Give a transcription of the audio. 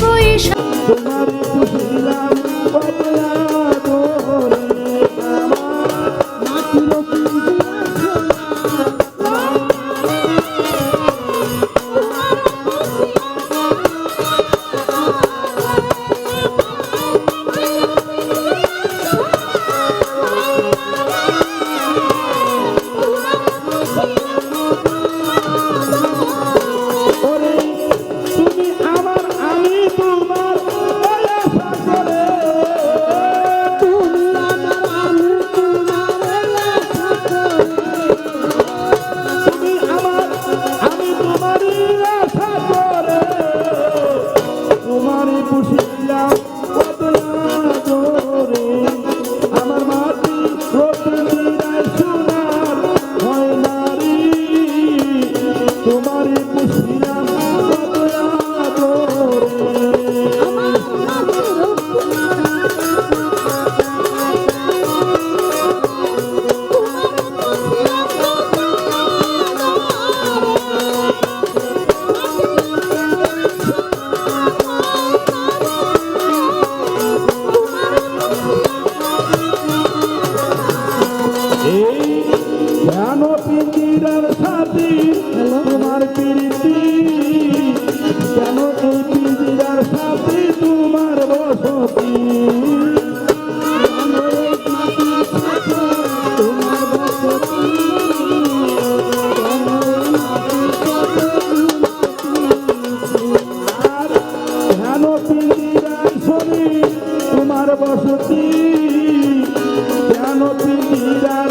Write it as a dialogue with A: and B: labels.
A: বৈশাখ। তোমার
B: মুসলিম খাতির তোমার
A: প্রীতি কেন এই পিঞ্জিরার সাথে তোমার বসতি?
B: তোমার বসতি?
A: কেন পিঞ্জিরার